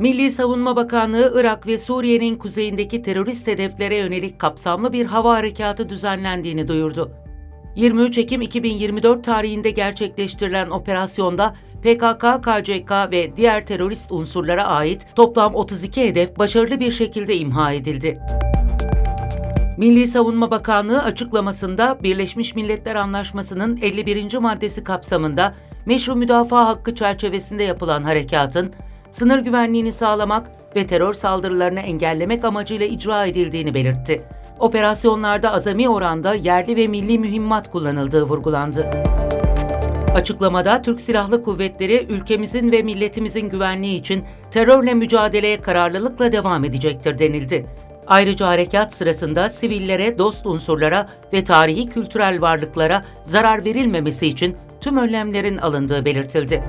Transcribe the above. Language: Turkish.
Milli Savunma Bakanlığı, Irak ve Suriye'nin kuzeyindeki terörist hedeflere yönelik kapsamlı bir hava harekatı düzenlendiğini duyurdu. 23 Ekim 2024 tarihinde gerçekleştirilen operasyonda PKK, KCK ve diğer terörist unsurlara ait toplam 32 hedef başarılı bir şekilde imha edildi. Milli Savunma Bakanlığı açıklamasında Birleşmiş Milletler Anlaşması'nın 51. maddesi kapsamında meşru müdafaa hakkı çerçevesinde yapılan harekatın sınır güvenliğini sağlamak ve terör saldırılarını engellemek amacıyla icra edildiğini belirtti. Operasyonlarda azami oranda yerli ve milli mühimmat kullanıldığı vurgulandı. Açıklamada Türk Silahlı Kuvvetleri ülkemizin ve milletimizin güvenliği için terörle mücadeleye kararlılıkla devam edecektir denildi. Ayrıca harekat sırasında sivillere, dost unsurlara ve tarihi kültürel varlıklara zarar verilmemesi için tüm önlemlerin alındığı belirtildi.